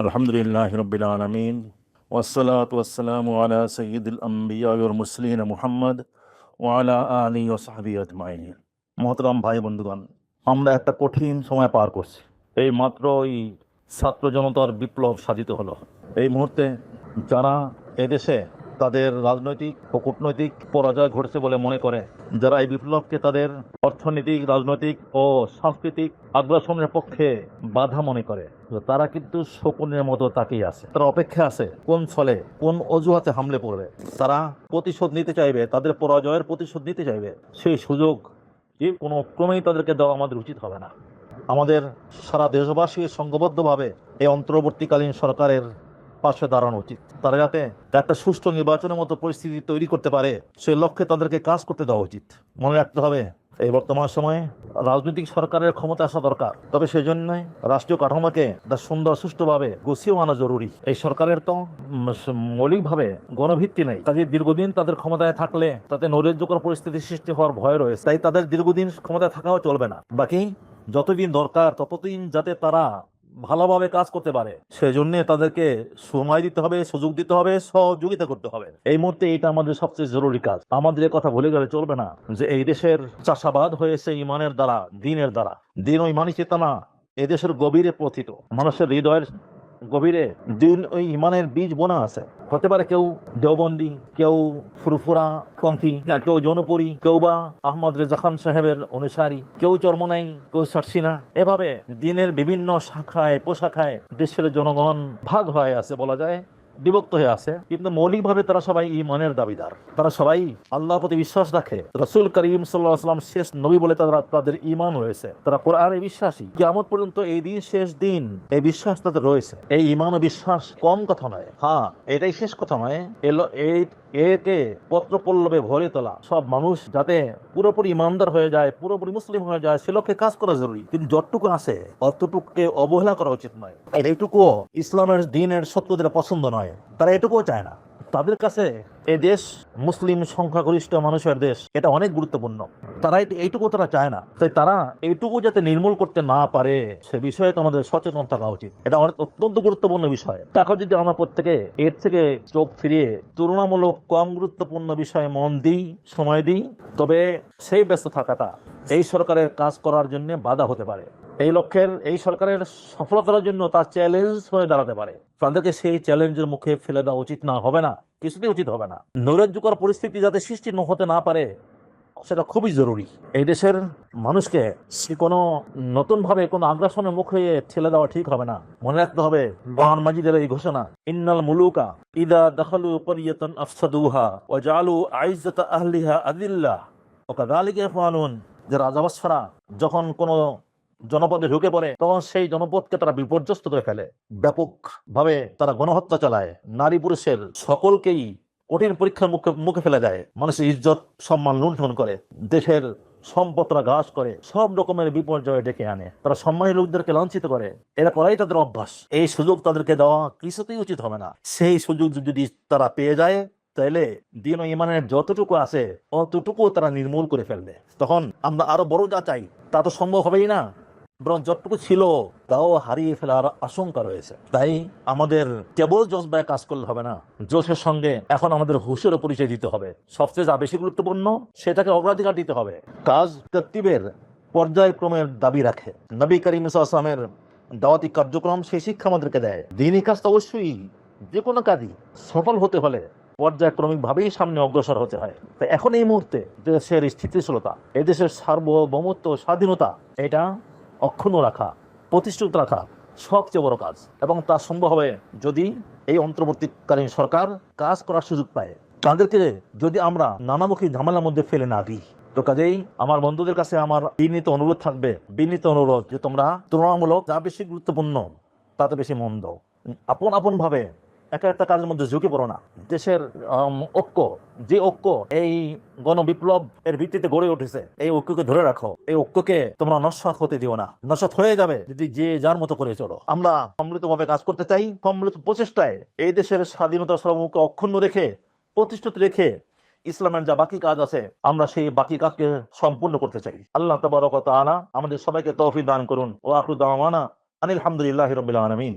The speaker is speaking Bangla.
আলহামদুলিল্লাহ রবিল আলমিন। ওয়াসালাত ওয়াসালাম আলা সঈদুল আম্বিয়ার মুসলিন মুহাম্মদ ওয়ালা আলী ও সাহাবি আজমাইন। মহতরাম ভাই বন্ধুগণ, আমরা একটা কঠিন সময় পার করছি। এই মাত্র ওই ছাত্র জনতার বিপ্লব সাধিত হলো। এই মুহূর্তে যারা এদেশে তাদের রাজনৈতিক ও কূটনৈতিক পরাজয় ঘটেছে বলে মনে করে। যারা এই বিপ্লবকে তাদের অর্থনৈতিক, রাজনৈতিক ও সাংস্কৃতিক আগ্রাসনের পক্ষে বাধা মনে করে। তারা কিন্তু শকুনের মতো তাকিয়ে আছে। তারা অপেক্ষা আছে কোন ফলে, কোন অজুহাতে হামলে পড়বে। তারা প্রতিশোধ নিতে চাইবে, তাদের পরাজয়ের প্রতিশোধ নিতে চাইবে। সেই সুযোগ যে কোনো ক্রমেই তাদেরকে দেওয়া আমাদের উচিত হবে না। আমাদের সারা দেশবাসী সংঘবদ্ধভাবে এই অন্তর্বর্তীকালীন সরকারের পাশে দাঁড়ানো উচিত। তারা যাতে একটা সুষ্ঠু নির্বাচনের মতো পরিস্থিতি তৈরি করতে পারে, সেই লক্ষ্যে তাদেরকে কাজ করতে দেওয়া উচিত। মনে রাখতে হবে, এই বর্তমান সময়ে রাজনৈতিক সরকারের ক্ষমতা আসা দরকার। তবে সেই জন্যই রাষ্ট্রীয় কাঠামোকে তার সুন্দর, সুষ্ঠুভাবে গুছিয়ে আনা জরুরি। এই সরকারের তো মৌলিকভাবে গণভিত্তি নেই। কাজে দীর্ঘদিন তাদের ক্ষমতায় থাকলে তাতে নৈরাজ্যকর পরিস্থিতি সৃষ্টি হওয়ার ভয় রয়েছে। তাই তাদের দীর্ঘদিন ক্ষমতায় থাকাও চলবে না। বাকি যতদিন দরকার, ততদিন যাতে তারা ভালোভাবে কাজ করতে পারে। সেজন্য তাদেরকে সময় দিতে হবে, সুযোগ দিতে হবে, সহযোগিতা করতে হবে। এই মুহূর্তে এটা আমাদের সবচেয়ে জরুরি কাজ। আমাদের কথা ভুলে গেলে চলবে না যে এই দেশের চাষাবাদ হয়েছে ইমানের দ্বারা, দিনের দ্বারা। দিন ওই মানুষ চেতনা এদেশের গভীরে প্রথিত মানুষের হৃদয়ের গভীরে দিন ওই ইমানের বীজ বোনা আছে। হতে পারে কেউ দেওবন্দি, কেউ ফুরফুরা কঙ্কি কেউ জনপুরি, কেউ বা আহমদ রেজা খান সাহেবের অনুসারী, কেউ চরমনাই কেউ সার্সিনা এভাবে দিনের বিভিন্ন শাখায়, পোশাখায় দেশের জনগণ ভাগ হয়ে আছে বলা যায়। বিভক্ত হয়ে আছে, কিন্তু মৌলিকভাবে তারা সবাই ইমানের দাবিদার। তারা সবাই আল্লাহর প্রতি বিশ্বাস রাখে। রসুল করিম সাল্লাহ শেষ নবী বলে তারা, তাদের ইমান রয়েছে। তারা কোরআনে বিশ্বাসী। কেমন পর্যন্ত এই দিন শেষ দিন, এই বিশ্বাস তাদের রয়েছে। এই ইমান ও বিশ্বাস কম কথা নয়। হ্যাঁ এটাই শেষ কথা নয়। এলো এই একে পত্র পল্লবে ভরে তোলা। সব মানুষ যাতে পুরোপুরি ইমানদার হয়ে যায়, পুরোপুরি মুসলিম হয়ে যায়, সে লক্ষ্যে কাজ করা জরুরি। কিন্তু যতটুকু আছে, অতটুকুকে অবহেলা করা উচিত নয়। এইটুকুও ইসলামের দিনের সত্যদের পছন্দ নয়। তারা এটুকুও চায় না। তাদের কাছে এ দেশ মুসলিম সংখ্যাগরিষ্ঠ মানুষের দেশ, এটা অনেক গুরুত্বপূর্ণ। তারা এইটুকু তারা চায় না। তাই তারা এইটুকু যাতে নির্মূল করতে না পারে, সে বিষয়ে তো আমাদের সচেতন থাকা উচিত। এটা অনেক অত্যন্ত গুরুত্বপূর্ণ বিষয়। এখন যদি আমরা প্রত্যেকে এর থেকে চোখ ফিরিয়ে তুলনামূলক কম গুরুত্বপূর্ণ বিষয়ে মন দিই, সময় দিই, তবে সেই ব্যস্ত থাকাটা এই সরকারের কাজ করার জন্য বাধা হতে পারে। এই লক্ষ্যের, এই সরকারের সফলতার জন্য তার চ্যালেঞ্জ হয়ে দাঁড়াতে পারে। তাদেরকে সেই চ্যালেঞ্জের মুখে ফেলে দেওয়া উচিত না, হবে না, কিছুতেই উচিত হবে না। নৈরাজ্যকর পরিস্থিতি যাতে সৃষ্টি ন হতে না পারে, সেটা খুবই জরুরি। এই দেশের মানুষকে কোনো নতুনভাবে কোনো আগ্রাসনের মুখে ঠেলে দেওয়া ঠিক হবে না। মনে রাখতে হবে বহান মাজিদের এই ঘোষণা, ইন্নাল মুলুকা ইদা দখলু করিয়াতান আফসাদুহা ওয়া জালু আইজ্জাতা আহলিহা আদিল্লাহ। ও কাযালিকা ইয়াফআলুন, যে রাজাবাসরা যখন কোনো জনপদে ঢুকে পড়ে, তখন সেই জনপদকে তারা বিপর্যস্ত করে ফেলে। ব্যাপক ভাবে তারা গণহত্যা চালায়। নারী পুরুষের সকলকেই কঠিন পরীক্ষার মুখে মুখে ফেলে দেয়। মানুষের ইজ্জত, সম্মান লুণ্ঠন করে। দেশের সম্পদরা ঘাস করে। সব রকমের বিপর্যয় ডেকে আনে। তারা সম্মানী লোকদেরকে লাঞ্ছিত করে। এরা করাই তাদের অভ্যাস। এই সুযোগ তাদেরকে দেওয়া কিছুতেই উচিত হবে না। সেই সুযোগ যদি তারা পেয়ে যায় তাইলে দিন ও ইমানের যতটুকু আছে অতটুকু তারা নির্মূল করে ফেলবে। তখন আমরা আরও বড় যা চাই, তা তো সম্ভব হবেই না। বরং যতটুকু ছিল, তাও হারিয়ে ফেলার আশঙ্কা রয়েছে। তাই আমাদের কেবল জজবায় কাজ করলে হবে না। জোশের সঙ্গে এখন আমাদের হুশেরও পরিচয় দিতে হবে। সবচেয়ে যা বেশি গুরুত্বপূর্ণ, সেটাকে অগ্রাধিকার দিতে হবে। কাজ তত্ত্বের পর্যায়ক্রমের দাবি রাখে। নবী করিম আসলামের দাওয়াতি কার্যক্রম সেই শিক্ষা আমাদেরকে দেয়। দিনই কাজ তো অবশ্যই যে কোনো কাজই সফল হতে হলে পর্যায়ক্রমিকভাবেই সামনে অগ্রসর হতে হয়। তো এখন এই মুহূর্তে দেশের স্থিতিশীলতা, এদেশের সার্বভৌমত্ব স্বাধীনতা, এটা অক্ষুণ্ণ রাখা প্রতিষ্ঠিত রাখা সবচেয়ে বড় কাজ। এবং তা সম্ভব হবে যদি এই অন্তর্বর্তীকালীন সরকার কাজ করার সুযোগ পায়। তাদেরকে যদি আমরা নানামুখী ঝামেলার মধ্যে ফেলে না দিই। তো কাজেই আমার বন্ধুদের কাছে আমার বিনীত অনুরোধ থাকবে, বিনীত অনুরোধ যে তোমরা তুলনামূলক যা বেশি গুরুত্বপূর্ণ, তাতে বেশি মন দাও আপন আপন ভাবে একটা কাজের মধ্যে ঝুঁকে পড়ো না। দেশের ঐক্য, যে ঐক্য, এই গণবিপ্লব এর ভিত্তিতে গড়ে উঠেছে, এই ঐক্যকে ধরে রাখো। এই ঐক্যকে তোমরা নস্বাত হতে দিও না। নস্বাত হয়ে যাবে যদি যে যার মতো করে চলো। আমরা সম্মিলিতভাবে কাজ করতে চাই। সম্মিলিত প্রচেষ্টায় এই দেশের স্বাধীনতা সর্বমুখে অক্ষুণ্ণ রেখে, প্রতিষ্ঠিত রেখে ইসলামের যা বাকি কাজ আছে, আমরা সেই বাকি কাজকে সম্পূর্ণ করতে চাই। আল্লাহ তবরকত আনা আমাদের সবাইকে তৌফিক দান করুন। ও আখরুদ্দামানা আনিল হামদুলিল্লাহ রবিল